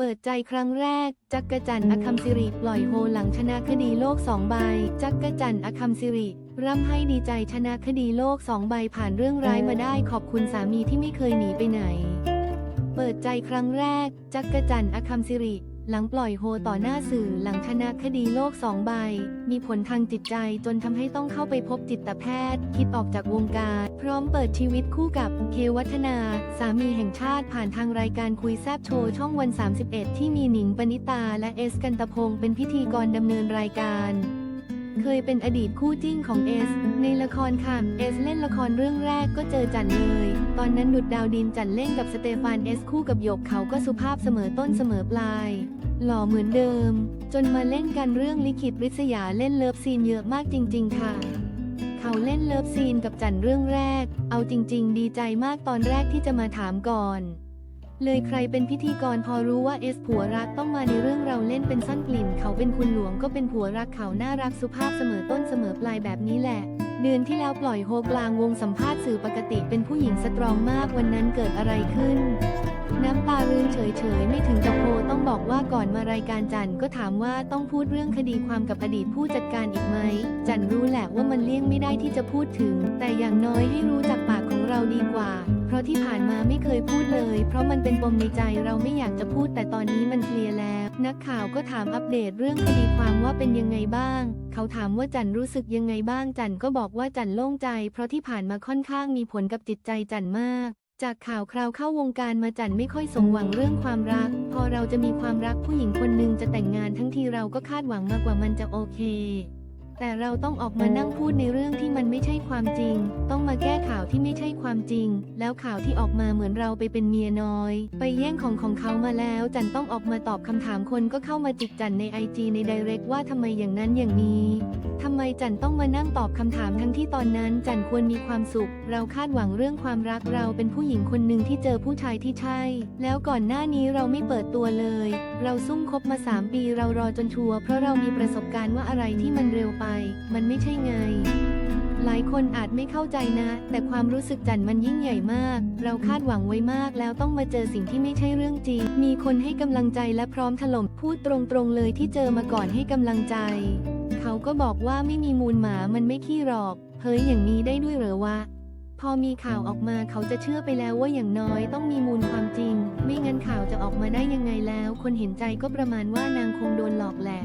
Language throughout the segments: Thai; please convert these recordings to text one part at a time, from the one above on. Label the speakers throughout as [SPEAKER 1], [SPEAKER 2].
[SPEAKER 1] เปิดใจครั้งแรก จักรจันอคัมสิริปล่อยโฮหลังชนะคดีโลกสองใบ จักรจันอคัมสิริร่ำให้ดีใจชนะคดีโลกสองใบผ่านเรื่องร้ายมาได้ขอบคุณสามีที่ไม่เคยหนีไปไหน เปิดใจครั้งแรก จักรจันอคัมสิริ หลังปล่อยโฮต่อหน้าสื่อหลังชนะคดีโลกสองใบ มีผลทางจิตใจจนทำให้ต้องเข้าไปพบจิตแพทย์ คิดออกจากวงการ พร้อมเปิดชีวิตคู่กับเควัฒนา สามีแห่งชาติผ่านทางรายการคุยแซบโชว์ช่องวัน 31 ที่มีหนิงปณิตาและเอสกันตะพงศ์เป็นพิธีกรดำเนินรายการ เคยเป็นอดีตคู่จิ้งของเอส ในละครค่ะ เอสเล่นละครเรื่องแรกก็เจอจันเลย ตอนนั้นดุดดาวดินจันเล่นกับสเตฟานเอสคู่กับหยกเขาก็สุภาพเสมอต้นเสมอปลาย หล่อเหมือนเดิม จนมาเล่นกันเรื่องลิขิตริษยาเล่นเลิฟซีนเยอะมากจริง ๆ ค่ะเขาเล่นเลิฟซีนกับจันเรื่องแรก เอาจริง ๆ ดีใจมากตอนแรกที่จะมาถามก่อน เลยใครเป็นพิธีกรพอรู้ว่าเอสผัวรักต้องมาในเรื่องเราเล่นเป็นซ่อนกลิ่น เขาเป็นคุณหลวงก็เป็นผัวรักเขาน่ารักสุภาพเสมอต้นเสมอปลายแบบนี้แหละ เดือนที่แล้วปล่อยโฮกลางวงสัมภาษณ์สื่อปกติเป็นผู้หญิงสตรองมากวันนั้นเกิดอะไรขึ้น น้ำตารืนเฉยๆ ไม่ถึงกับโพต้องบอกว่าก่อนมารายการจันก็ถามว่าต้องพูดเรื่องคดีความกับอดีตผู้จัดการอีกไหมจันรู้แหละว่ามันเลี่ยงไม่ได้ที่จะพูดถึง แต่อย่างน้อยให้รู้จากปาก เราดีกว่า เพราะที่ผ่านมาไม่เคยพูดเลย เพราะมันเป็นปมในใจเราไม่อยากจะพูดแต่ตอนนี้มันเคลียร์แล้ว นักข่าวก็ถามอัปเดตเรื่องคดีความว่าเป็นยังไงบ้าง เขาถามว่าจันรู้สึกยังไงบ้างจันก็บอกว่าจันโล่งใจ เพราะที่ผ่านมาค่อนข้างมีผลกับจิตใจจันมากจากข่าวคราวเข้าวงการมาจันไม่ค่อยสมหวังเรื่องความรัก พอเราจะมีความรักผู้หญิงคนหนึ่งจะแต่งงานทั้งทีเราก็คาดหวังมากกว่ามันจะโอเค แต่เราต้องออกมานั่งพูดในเรื่องที่มันไม่ใช่ความจริง ต้องมาแก้ข่าวที่ไม่ใช่ความจริง แล้วข่าวที่ออกมาเหมือนเราไปเป็นเมียน้อย ไปแย่งของของเขามาแล้ว จันต้องออกมาตอบคำถามคนก็เข้ามาจิกจันในไอจีในไดเรกว่าทำไมอย่างนั้นอย่างนี้ทำไมจันต้องมานั่งตอบคำถามทั้งที่ตอนนั้นจันควรมีความสุข เราคาดหวังเรื่องความรักเราเป็นผู้หญิงคนหนึ่งที่เจอผู้ชายที่ใช่ แล้วก่อนหน้านี้เราไม่เปิดตัวเลย เราซุ่มคบมาสามปีเรารอจนชัวร์เพราะเรามีประสบการณ์ว่าอะไรที่มันเร็วไปมันไม่ใช่ไง หลายคนอาจไม่เข้าใจนะ แต่ความรู้สึกจันมันยิ่งใหญ่มาก เราคาดหวังไว้มากแล้วต้องมาเจอสิ่งที่ไม่ใช่เรื่องจริง มีคนให้กำลังใจและพร้อมถล่ม พูดตรงๆเลยที่เจอมาก่อนให้กำลังใจ เขาก็บอกว่าไม่มีมูลหมามันไม่ขี้หรอก เฮ้ยอย่างนี้ได้ด้วยเหรอวะพอมีข่าวออกมาเขาจะเชื่อไปแล้วว่าอย่างน้อยต้องมีมูลความจริง ไม่งั้นข่าวจะออกมาได้ยังไงแล้ว คนเห็นใจก็ประมาณว่านางคงโดนหลอกแหละ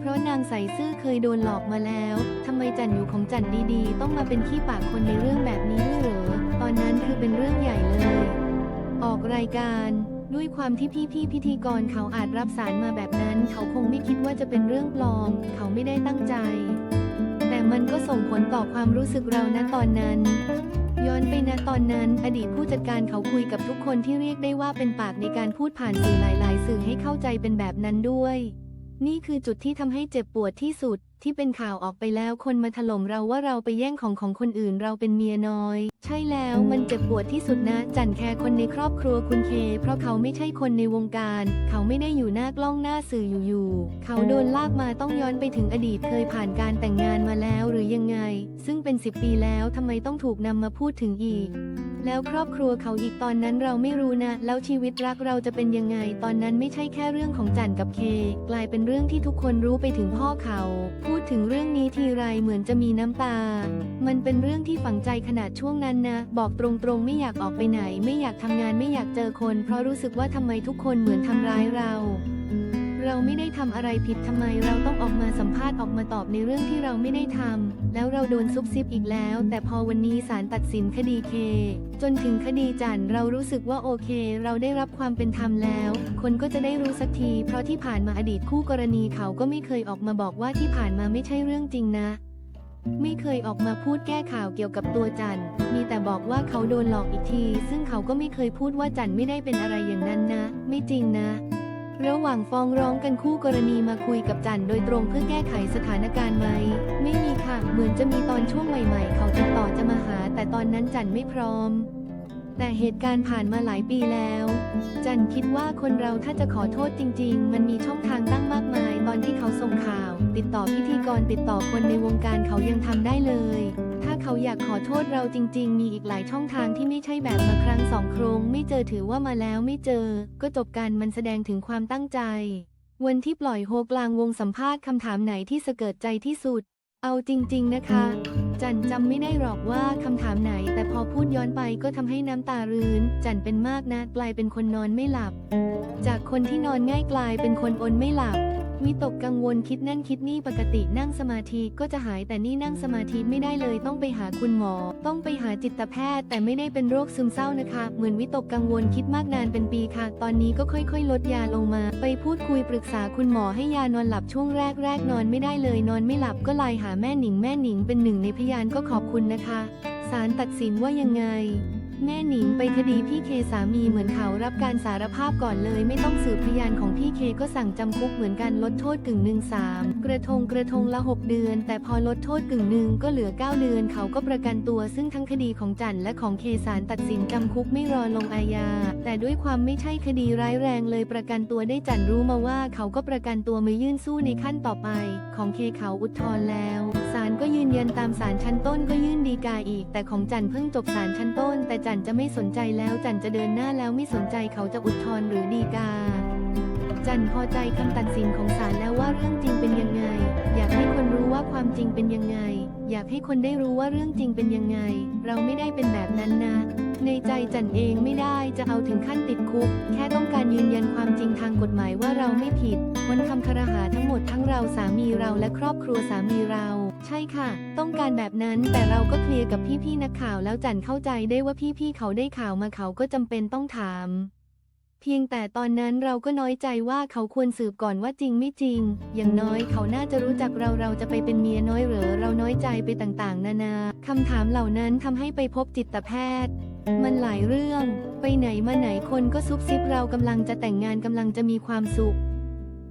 [SPEAKER 1] เพราะนางใส่ซื่อเคยโดนหลอกมาแล้วทำไมจันอยู่ของจันดีๆ ต้องมาเป็นขี้ปากคนในเรื่องแบบนี้ด้วยเหรอ ตอนนั้นคือเป็นเรื่องใหญ่เลย ออกรายการด้วยความที่พี่ๆพิธีกรเขาอาจรับสารมาแบบนั้น เขาคงไม่คิดว่าจะเป็นเรื่องปลอม เขาไม่ได้ตั้งใจ แต่มันก็ส่งผลต่อความรู้สึกเราณตอนนั้น ย้อนไปนะตอนนั้น อดีตผู้จัดการเขาคุยกับทุกคนที่เรียกได้ว่าเป็นปากในการพูดผ่านสื่อหลาย ๆ สื่อให้เข้าใจเป็นแบบนั้นด้วย นี่คือจุดที่ทำให้เจ็บปวดที่สุด ที่เป็นข่าวออกไปแล้วคนมาถล่มเราว่าเราไปแย่งของของคนอื่นเราเป็นเมียน้อย ใช่แล้วมันเจ็บปวดที่สุดนะ จันแคร์คนในครอบครัวคุณเค เพราะเขาไม่ใช่คนในวงการ เขาไม่ได้อยู่หน้ากล้องหน้าสื่ออยู่ๆเขาโดนลากมาต้องย้อนไปถึงอดีตเคยผ่านการแต่งงานมาแล้วหรือยังไง ซึ่งเป็น 10 ปีแล้วทำไมต้องถูกนำมาพูดถึงอีก แล้วครอบครัวเขาอีกตอนนั้นเราไม่รู้นะ แล้วชีวิตรักเราจะเป็นยังไง ตอนนั้นไม่ใช่แค่เรื่องของจันกับเค กลายเป็นเรื่องที่ทุกคนรู้ไปถึงพ่อเขา พูดถึงเรื่องนี้ทีไรเหมือนจะมีน้ำตา มันเป็นเรื่องที่ฝังใจขนาดช่วงนั้นนะ บอกตรงๆ ไม่อยากออกไปไหน ไม่อยากทำงานไม่อยากเจอคน เพราะรู้สึกว่าทำไมทุกคนเหมือนทำร้ายเรา เราไม่ได้ทำอะไรผิดทำไมเราต้องออกมาสัมภาษณ์ออกมาตอบในเรื่องที่เราไม่ได้ทำแล้วเราโดนซุบซิบอีกแล้ว แต่พอวันนี้ศาลตัดสินคดีเค จนถึงคดีจันเรารู้สึกว่าโอเค เราได้รับความเป็นธรรมแล้ว คนก็จะได้รู้สักที เพราะที่ผ่านมาอดีตคู่กรณีเขาก็ไม่เคยออกมาบอกว่าที่ผ่านมาไม่ใช่เรื่องจริงนะไม่เคยออกมาพูดแก้ข่าวเกี่ยวกับตัวจัน มีแต่บอกว่าเขาโดนหลอกอีกที ซึ่งเขาก็ไม่เคยพูดว่าจันไม่ได้เป็นอะไรอย่างนั้นนะ ไม่จริงนะ ระหว่างฟ้องร้องกันคู่กรณีมาคุยกับจันโดยตรงเพื่อแก้ไขสถานการณ์ไหม ไม่มีค่ะ เหมือนจะมีตอนช่วงใหม่ๆ เขาติดต่อจะมาหา แต่ตอนนั้นจันไม่พร้อม แต่เหตุการณ์ผ่านมาหลายปีแล้ว จันคิดว่าคนเราถ้าจะขอโทษจริง ๆ มันมีช่องทางตั้งมากมาย ตอนที่เขาส่งข่าว ติดต่อพิธีกรติดต่อคนในวงการเขายังทำได้เลย เขาอยากขอโทษเราจริง ๆ มีอีกหลายช่องทางที่ไม่ใช่แบบมาครั้งสองครงไม่เจอถือว่ามาแล้วไม่เจอ ก็จบกันมันแสดงถึงความตั้งใจ วันที่ปล่อยโฮกลางวงสัมภาษณ์คำถามไหนที่สะเกิดใจที่สุด เอาจริง ๆ นะคะ จันจำไม่ได้หรอกว่าคำถามไหน แต่พอพูดย้อนไปก็ทำให้น้ำตารื้น จันเป็นมากนะกลายเป็นคนนอนไม่หลับ จากคนที่นอนง่ายกลายเป็นคนอนไม่หลับวิตกกังวลคิดนั่นคิดนี่ปกตินั่งสมาธิก็จะหายแต่นี่นั่งสมาธิไม่ได้เลยต้องไปหาคุณหมอ ต้องไปหาจิตแพทย์ แต่ไม่ได้เป็นโรคซึมเศร้านะคะ เหมือนวิตกกังวลคิดมากนานเป็นปีค่ะ ตอนนี้ก็ค่อย ๆ ลดยาลงมา ไปพูดคุยปรึกษาคุณหมอให้ยานอนหลับช่วงแรกแรกๆนอนไม่ได้เลยนอนไม่หลับก็ไลน์หาแม่หนิงแม่หนิงเป็นหนึ่งในพยานก็ขอบคุณนะคะศาลตัดสินว่ายังไง แม่หนิงไปคดีพี่เคสามีเหมือนเขารับการสารภาพก่อนเลย ไม่ต้องสืบพยานของพี่เคก็สั่งจำคุกเหมือนกันลดโทษกึ่งหนึ่งสามกระทงกระทงละ 6 เดือน แต่พอลดโทษกึ่งหนึ่งก็เหลือ 9 เดือน เขาก็ประกันตัวซึ่งทั้งคดีของจันและของเคสารตัดสินจำคุกไม่รอลงอาญาแต่ด้วยความไม่ใช่คดีร้ายแรงเลยประกันตัวได้จันรู้มาว่าเขาก็ประกันตัวมายื่นสู้ในขั้นต่อไป ของเคเขาอุทธรณ์แล้ว ก็ยืนยันตามศาลชั้นต้นก็ยื่นดีกาอีก แต่ของจันเพิ่งจบศาลชั้นต้น แต่จันจะไม่สนใจแล้วจันจะเดินหน้าแล้วไม่สนใจเขาจะอุทธรณ์หรือดีกา จันพอใจคำตัดสินของศาลแล้วว่าเรื่องจริงเป็นยังไง อยากให้คนรู้ว่าความจริงเป็นยังไง อยากให้คนได้รู้ว่าเรื่องจริงเป็นยังไง เราไม่ได้เป็นแบบนั้นนะในใจจันเองไม่ได้จะเอาถึงขั้นติดคุก แค่ต้องการยืนยันความจริงทางกฎหมายว่าเราไม่ผิดพ้นคำคารหาทั้งหมดทั้งเราสามีเราและครอบครัวสามีเรา ใช่ค่ะ ต้องการแบบนั้นแต่เราก็เคลียร์กับพี่ๆนักข่าวแล้วจันเข้าใจได้ว่าพี่ๆเขาได้ข่าวมาเขาก็จำเป็นต้องถาม เพียงแต่ตอนนั้นเราก็น้อยใจว่าเขาควรสืบก่อนว่าจริงไม่จริง อย่างน้อยเขาน่าจะรู้จักเราเราจะไปเป็นเมียน้อยเหรอเราน้อยใจไปต่างๆ นานาคำถามเหล่านั้นทำให้ไปพบจิตแพทย์มันหลายเรื่อง ไปไหนมาไหนคนก็ซุบซิบเรากำลังจะแต่งงานกำลังจะมีความสุข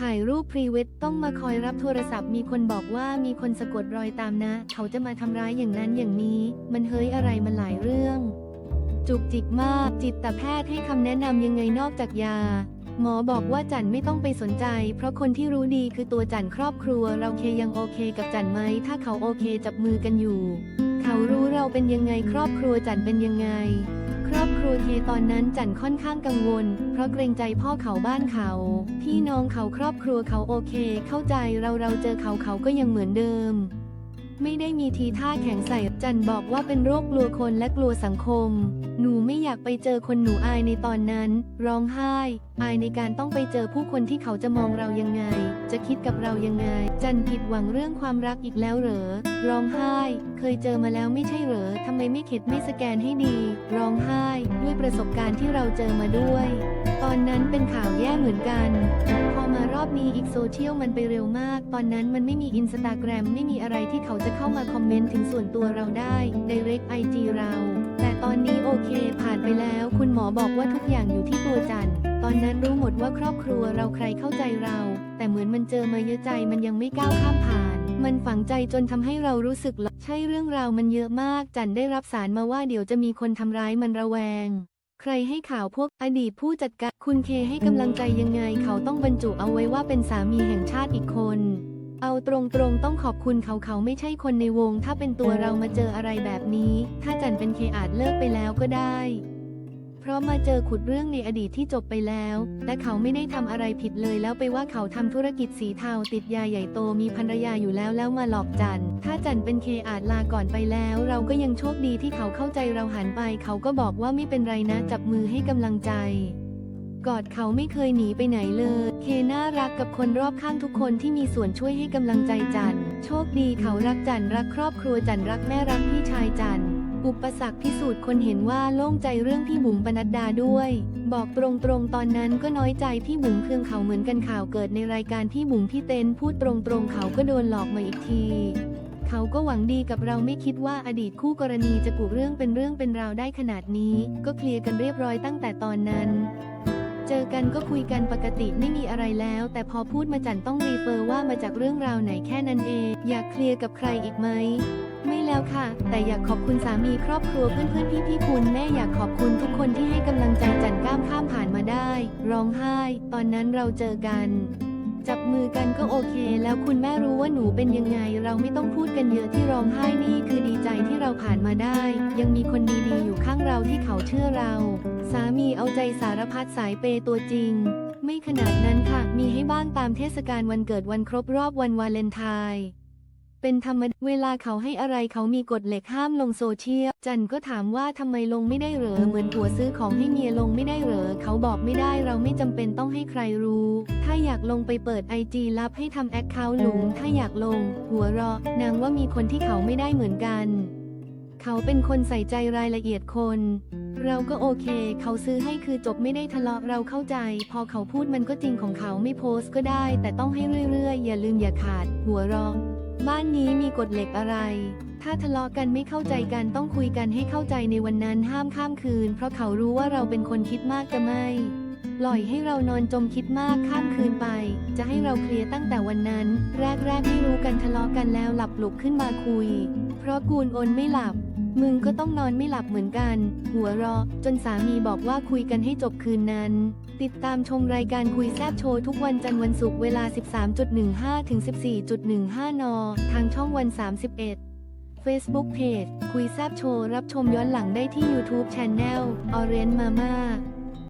[SPEAKER 1] ถ่ายรูปพรีเวทต้องมาคอยรับโทรศัพท์มีคนบอกว่ามีคนสะกดรอยตามนะ เขาจะมาทำร้ายอย่างนั้นอย่างนี้ มันเฮ้ยอะไรมันหลายเรื่อง จุกจิกมาก จิตแพทย์ให้คำแนะนำยังไงนอกจากยา หมอบอกว่าจันไม่ต้องไปสนใจ เพราะคนที่รู้ดีคือตัวจันครอบครัว เราเคยังโอเคกับจันไหมถ้าเขาโอเคจับมือกันอยู่ เขารู้เราเป็นยังไงครอบครัวจันเป็นยังไง ครอบครัวเคตอนนั้นจันค่อนข้างกังวล เพราะเกรงใจพ่อเขาบ้านเขา พี่น้องเขาครอบครัวเขาโอเค เข้าใจเราเราเจอเขาเขาก็ยังเหมือนเดิม ไม่ได้มีทีท่าแข็งใส่จันบอกว่าเป็นโรคกลัวคนและกลัวสังคม หนูไม่อยากไปเจอคนหนูอายในตอนนั้น ร้องไห้ อายในการต้องไปเจอผู้คนที่เขาจะมองเรายังไง จะคิดกับเรายังไง จันผิดหวังเรื่องความรักอีกแล้วเหรอ ร้องไห้ เคยเจอมาแล้วไม่ใช่เหรอทำไมไม่เข็ดไม่สแกนให้ดี ร้องไห้ ด้วยประสบการณ์ที่เราเจอมาด้วย ตอนนั้นเป็นข่าวแย่เหมือนกัน พอมารอบนี้อีกโซเชียลมันไปเร็วมาก ตอนนั้นมันไม่มีอินสตาแกรมไม่มีอะไรที่เขาจะเข้ามาคอมเมนต์ถึงส่วนตัวเราได้ Direct IG เรา แต่ตอนนี้โอเค ผ่านไปแล้ว คุณหมอบอกว่าทุกอย่างอยู่ที่ตัวจันตอนนั้นรู้หมดว่าครอบครัวเราใครเข้าใจเรา แต่เหมือนมันเจอมาเยอะใจมันยังไม่ก้าวข้ามผ่าน มันฝังใจจนทำให้เรารู้สึกหลอใช่เรื่องราวมันเยอะมาก จันได้รับสารมาว่าเดี๋ยวจะมีคนทำร้ายมันระแวง ใครให้ข่าวพวกอดีตผู้จัดการคุณเคให้กำลังใจยังไง เขาต้องบรรจุเอาไว้ว่าเป็นสามีแห่งชาติอีกคน เอาตรงๆต้องขอบคุณเขาเขาไม่ใช่คนในวง ถ้าเป็นตัวเรามาเจออะไรแบบนี้ ถ้าจันเป็นเคอาจเลิกไปแล้วก็ได้ เพราะมาเจอขุดเรื่องในอดีตที่จบไปแล้ว และเขาไม่ได้ทำอะไรผิดเลยแล้วไปว่าเขาทำธุรกิจสีเทาติดยาใหญ่โตมีภรรยาอยู่แล้วแล้วมาหลอกจัน ถ้าจันเป็นเคอาจลาก่อนไปแล้ว เราก็ยังโชคดีที่เขาเข้าใจเราหันไป เขาก็บอกว่าไม่เป็นไรนะจับมือให้กำลังใจกอดเขาไม่เคยหนีไปไหนเลย เคน่ารักกับคนรอบข้างทุกคนที่มีส่วนช่วยให้กำลังใจจัน โชคดีเขารักจันรักครอบครัวจันรักแม่รักพี่ชายจัน อุปสรรคพิสูจน์คนเห็นว่าโล่งใจเรื่องพี่บุ๋มปนัดดาด้วย บอกตรงๆตอนนั้นก็น้อยใจพี่บุ๋มเคืองเขาเหมือนกันข่าวเกิดในรายการพี่บุ๋มพี่เต้นพูดตรงๆเขาก็โดนหลอกมาอีกทีเขาก็หวังดีกับเราไม่คิดว่าอดีตคู่กรณีจะกุเรื่องเป็นเรื่องเป็นราวได้ขนาดนี้ ก็เคลียร์กันเรียบร้อยตั้งแต่ตอนนั้น เจอกันก็คุยกันปกติไม่มีอะไรแล้ว แต่พอพูดมาจันต้องรีเฟอร์ว่ามาจากเรื่องราวไหนแค่นั้นเอง อยากเคลียร์กับใครอีกไหม ไม่แล้วค่ะ แต่อยากขอบคุณสามีครอบครัวเพื่อนๆพี่ๆคุณแม่อยากขอบคุณทุกคนที่ให้กำลังใจจันก้ามข้ามผ่านมาได้ ร้องไห้ ตอนนั้นเราเจอกัน จับมือกันก็โอเค แล้วคุณแม่รู้ว่าหนูเป็นยังไง เราไม่ต้องพูดกันเยอะที่ร้องไห้นี่คือดีใจที่เราผ่านมาได้ ยังมีคนดีๆอยู่ข้างเราที่เขาเชื่อเรา สามีเอาใจสารพัดสายเปตัวจริง ไม่ขนาดนั้นค่ะ มีให้บ้างตามเทศกาลวันเกิดวันครบรอบวันวาเลนไทน์ เป็นธรรมดาเวลาเขาให้อะไรเขามีกฎเหล็กห้ามลงโซเชียล จันก็ถามว่าทำไมลงไม่ได้เหรอ เหมือนผัวซื้อของให้เมียลงไม่ได้เหรอ เขาบอกไม่ได้เราไม่จำเป็นต้องให้ใครรู้ ถ้าอยากลงไปเปิดไอจีลับให้ทำแอคเคาท์หลุม ถ้าอยากลง หัวเราะนางว่ามีคนที่เขาไม่ได้เหมือนกัน เขาเป็นคนใส่ใจรายละเอียดคน เราก็โอเค เขาซื้อให้คือจบไม่ได้ทะเลาะเราเข้าใจ พอเขาพูดมันก็จริงของเขาไม่โพสต์ก็ได้ แต่ต้องให้เรื่อยๆ อย่าลืมอย่าขาด หัวเรอง บ้านนี้มีกฎเหล็กอะไร ถ้าทะเลาะกันไม่เข้าใจกันต้องคุยกันให้เข้าใจในวันนั้นห้ามข้ามคืน เพราะเขารู้ว่าเราเป็นคนคิดมากจะไม่ ปล่อยให้เรานอนจมคิดมากข้ามคืนไป จะให้เราเคลียร์ตั้งแต่วันนั้น แรกๆไม่รู้กันทะเลาะกันแล้วหลับปลุกขึ้นมาคุย เพราะกูนโอนไม่หลับ มึงก็ต้องนอนไม่หลับเหมือนกัน หัวรอ จนสามีบอกว่าคุยกันให้จบคืนนั้น ติดตามชมรายการคุยแซบโชว์ทุกวันจันทร์วันศุกร์เวลา 13.15 ถึง 14.15 น ทางช่องวัน 31 Facebook Page คุยแซบโชว์ รับชมย้อนหลังได้ที่ YouTube Channel Orange Mama